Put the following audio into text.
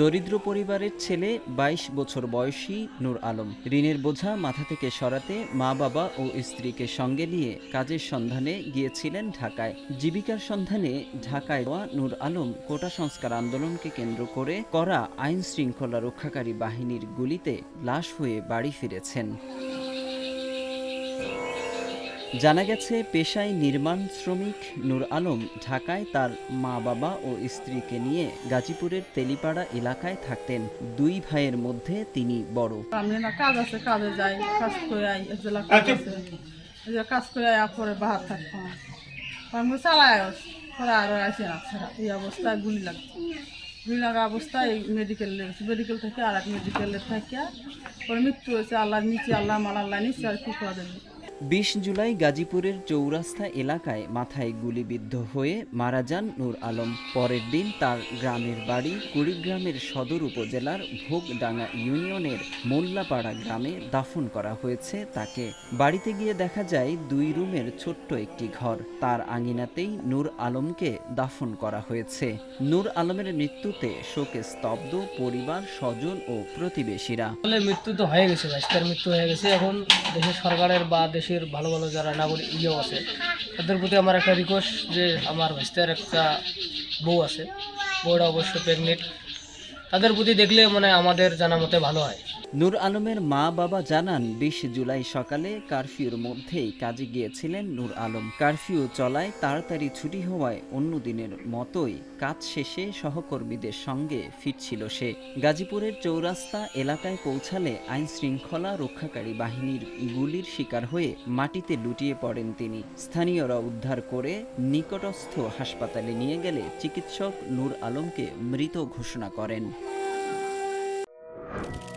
দরিদ্র পরিবারের ছেলে ২২ বছর বয়সী নূর আলম। ঋণের বোঝা মাথা থেকে সরাতে মা, বাবা ও স্ত্রীকে সঙ্গে নিয়ে কাজের সন্ধানে গিয়েছিলেন ঢাকায়। জীবিকার সন্ধানে ঢাকায় হওয়া নূর আলম কোটা সংস্কার আন্দোলনকে কেন্দ্র করে করা আইন শৃঙ্খলা রক্ষাকারী বাহিনীর গুলিতে লাশ হয়ে বাড়ি ফিরেছেন। জানা গেছে পেশায় নির্মাণ শ্রমিক নূর আলম ঢাকায় তার মা বাবা ও স্ত্রীকে নিয়ে গাজীপুরের তেলিপাড়া এলাকায় থাকতেন। দুই ভাইয়ের মধ্যে তিনি বড়। আমি না কাজ আছে কাজে যাই কাজ করে আই এজলা কাজ আছে। এই কাজ করে আয়া পরে বাহার থাকব। আমি চালাই পরে আরও আসে না এই অবস্থায় গুলি লাগছে। গুলি লাগা অবস্থায় মেডিকেল মেডিকেল থেকে আর এক মেডিকেলে থেকে পরে মৃত্যু হয়েছে আল্লাহর নিচে আল্লাহ মাল আল্লাহ নিচে আর কি করে দেবে বিশ জুলাই গাজীপুরের চৌরাস্তা এলাকায় মাথায় গুলিবিদ্ধ হয়ে মারা যান নূর আলম। পরের দিন তার গ্রামের বাড়ি কুড়িগ্রামের সদর উপজেলার ভোগডাঙ্গা ইউনিয়নের মোল্লাপাড়া গ্রামে দাফন করা হয়েছে তাকে। বাড়িতে গিয়ে দেখা যায়, দুই রুমের ছোট্ট একটি ঘর। তার আঙিনাতেই নূর আলমকে দাফন করা হয়েছে। নূর আলমের মৃত্যুতে শোকে স্তব্ধ পরিবার, স্বজন ও প্রতিবেশীরা। মৃত্যু তো হয়ে গেছে ভাইস্তার মৃত্যু হয়ে গেছে। এখন দেশের সরকারের বা দেশের ভালো ভালো যারা নাগরিক ইয়েও আছে, তাদের প্রতি আমার একটা রিকোয়েস্ট যে আমার ভাইস্তার একটা বউ আছে, বউটা অবশ্য প্রেগনেন্ট তাদের প্রতি দেখলে মানে আমাদের জানা মতে ভালো হয়। নূর আলমের মা বাবা জানান, বিশ জুলাই সকালে কারফিউর মধ্যেই কাজে গিয়েছিলেন নূর আলম। কারফিউ চলায় তাড়াতাড়ি ছুটি হওয়ায় অন্য দিনের মতোই কাজ শেষে সহকর্মীদের সঙ্গে ফিরছিল সে। গাজীপুরের চৌরাস্তা এলাকায় পৌঁছালে আইন শৃঙ্খলা রক্ষাকারী বাহিনীর গুলির শিকার হয়ে মাটিতে লুটিয়ে পড়েন তিনি। স্থানীয়রা উদ্ধার করে নিকটস্থ হাসপাতালে নিয়ে গেলে চিকিৎসক নূর আলমকে মৃত ঘোষণা করেন। you